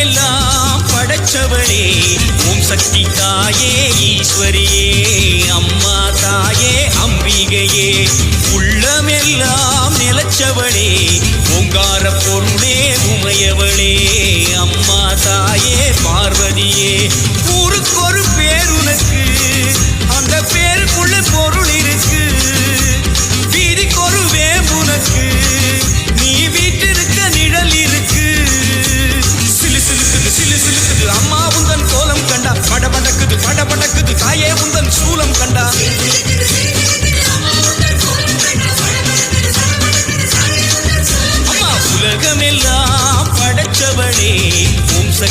உலகமெல்லாம் படைச்சவளே. ஓம் சக்தி தாயே ஈஸ்வரியே அம்மா தாயே அம்பிகையே. உள்ளமெல்லாம் நிலச்சவளே. ஓங்கார பொருளே உமையவளே அம்மா தாயே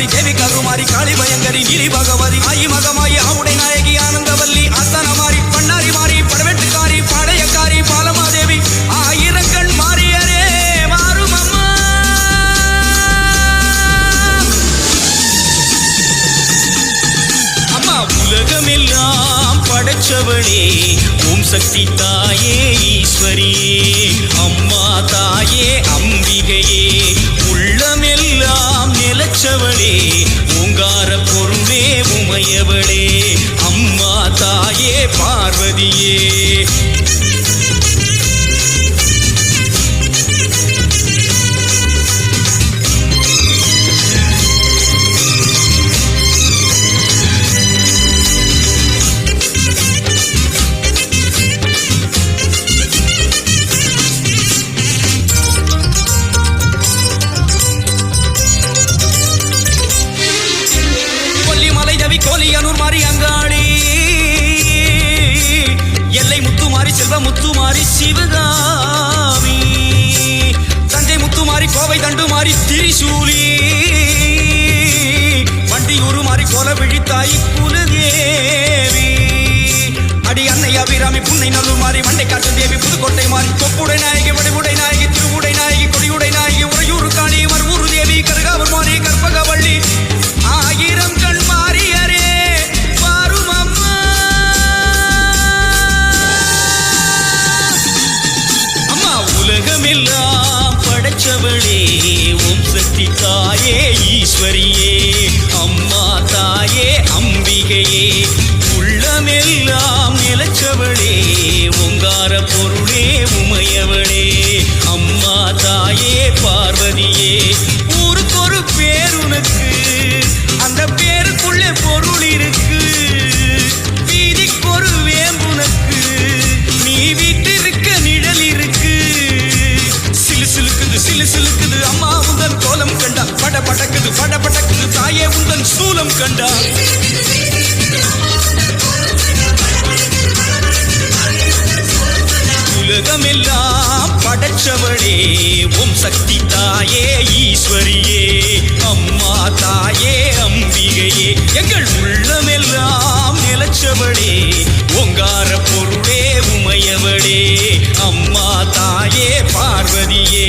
தேசம் குமாரி தேவி கருமாரி காளி பயங்கரி கிரி பகவதி ஆயி மகமாயி ஆவுடை நாயகி ஆனந்தவல்லி அத்தனமாரி பண்ணாரி மாறி படவெட்டுக்காரி பாளையக்காரி பாலமாதேவி ஆயிரங்கண் மாறியரே மாறும் அம்மா அம்மா உலகமெல்லாம் படைச்சவளே ஓம் சக்தி தாயே ஈஸ்வரியே அம்மா தாயே அம்பிகையே நிலச்சவளே ஓங்கார பொருளே உமையவளே அம்மா தாயே பார்வதியே. முத்துமாரி சிவகாமி. தஞ்சை முத்துமாரி கோவை தண்டுமாரி திரிசூலி. வண்டியூரு மாறி கோல விழித்தாய் குலதேவி. அடி அன்னை அபிராமி புன்னை நல்லூர் மாறி வண்டை காட்டு தேவி புதுக்கோட்டை மாறி கொப்புடை நாயகி வடிவுடை உலகமெல்லாம் படைச்சவளே ஓம் சக்தி தாயே ஈஸ்வரியே அம்மா தாயே அம்பிகையே. உள்ளமெல்லாம் நிலச்சவளே ஓங்கார பொருள் சிலு சிலுக்குது அம்மா உந்தன் கோலம் கண்டா. பட படக்குது பட படக்குது தாயே உந்தன் சூலம் கண்டா. உலகமெல்லாம் படைச்சவளே உம் சக்தி தாயே ஈஸ்வரியே. அம்மா தாயே அம்பிகையே. எங்கள் உள்ளமெல்லாம் நிலச்சவளே ஒங்கார பொருளே உமையவளே அம்மா தாயே பார்வதியே.